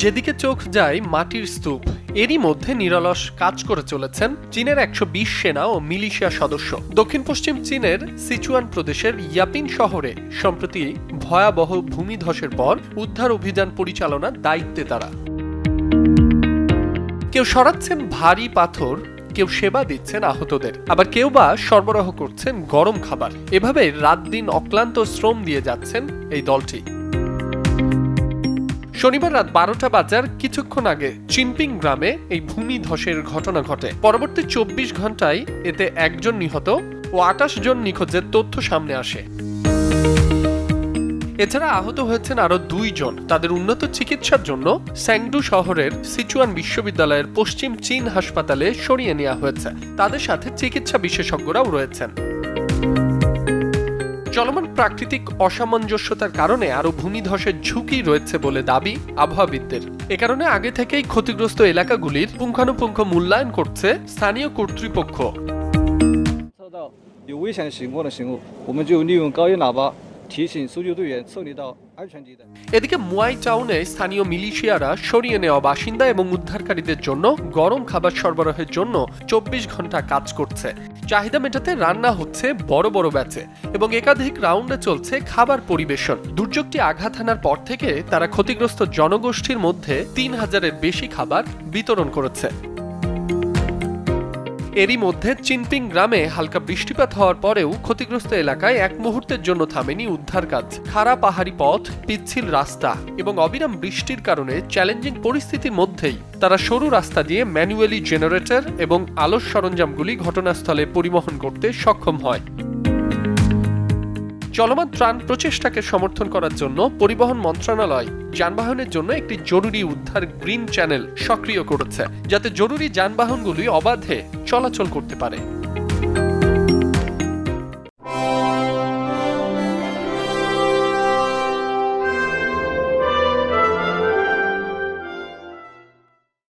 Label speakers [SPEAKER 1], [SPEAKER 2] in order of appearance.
[SPEAKER 1] যেদিকে চোখ যায় মাটির স্তূপ, এরই মধ্যে নিরলস কাজ করে চলেছেন চীনের একশো বিশ সেনা ও মিলিশিয়া সদস্য। দক্ষিণ পশ্চিম চীনের সিচুয়ান প্রদেশের ইয়াপিন শহরে, সম্প্রতি ভয়াবহ ভূমিধসের পর উদ্ধার অভিযান পরিচালনার দায়িত্বে তারা। কেউ সরাচ্ছেন ভারী পাথর, কেউ সেবা দিচ্ছেন আহতদের। আবার কেউ বা সরবরাহ করছেন গরম খাবার। এভাবে রাত দিন অক্লান্ত শ্রম দিয়ে যাচ্ছেন এই দলটি। শনিবার রাত বারোটা বাজার কিছুক্ষণ আগে চিনপিং গ্রামে এই ভূমি ধসের ঘটনা ঘটে। পরবর্তী চব্বিশ ঘন্টায় এতে একজন নিহত ও আটাশ জন নিখোঁজের তথ্য সামনে আসে। এছাড়া আহত হয়েছেন আরও দুইজন তাদের উন্নত চিকিৎসার জন্য স্যাংডু শহরের সিচুয়ান বিশ্ববিদ্যালয়ের পশ্চিম চীন হাসপাতালে সরিয়ে নেওয়া হয়েছে। তাদের সাথে চিকিৎসা বিশেষজ্ঞরাও রয়েছেন। চলমান প্রাকৃতিক অসামঞ্জস্যতার কারণে আরো ভূমিধসের ঝুঁকি রয়েছে বলে দাবি আবহাওয়াবিদদের এ কারণে আগে থেকেই ক্ষতিগ্রস্ত এলাকাগুলির পুঙ্খানুপুঙ্খ মূল্যায়ন করছে স্থানীয় কর্তৃপক্ষ
[SPEAKER 2] 受到有危险情况的时候，我们就利用高音喇叭提醒搜救队员撤离到安全地带。
[SPEAKER 1] এদিকে মুয়াই টাউনে স্থানীয় মিলিশিয়ারা সরিয়ে নেওয়া বাসিন্দা এবং উদ্ধারকারীদের জন্য গরম খাবার সরবরাহের জন্য চব্বিশ ঘন্টা কাজ করছে চাহিদা মেটাতে রান্না হচ্ছে বড় বড় ব্যাচে এবং একাধিক রাউন্ডে চলছে খাবার পরিবেশন। দুর্যোগটি আঘাত হানার পর থেকে তারা ক্ষতিগ্রস্ত জনগোষ্ঠীর মধ্যে তিন হাজারের বেশি খাবার বিতরণ করেছে। এরই মধ্যে চিনপিং গ্রামে হালকা বৃষ্টিপাত হওয়ার পরেও ক্ষতিগ্রস্ত এলাকায় এক মুহূর্তের জন্য থামেনি উদ্ধার কাজ। খাড়া পাহাড়ি পথ, পিচ্ছিল রাস্তা এবং অবিরাম বৃষ্টির কারণে চ্যালেঞ্জিং পরিস্থিতির মধ্যেই তারা সরু রাস্তা দিয়ে ম্যানুয়ালি জেনারেটর এবং আলোর সরঞ্জামগুলি ঘটনাস্থলে পরিবহন করতে সক্ষম হয়। চলমান ত্রাণ প্রচেষ্টাকে সমর্থন করার জন্য পরিবহন মন্ত্রণালয় যানবাহনের জন্য একটি জরুরি উদ্ধার গ্রিন চ্যানেল সক্রিয় করেছে, যাতে জরুরি যানবাহনগুলি অবাধে চলাচল করতে পারে।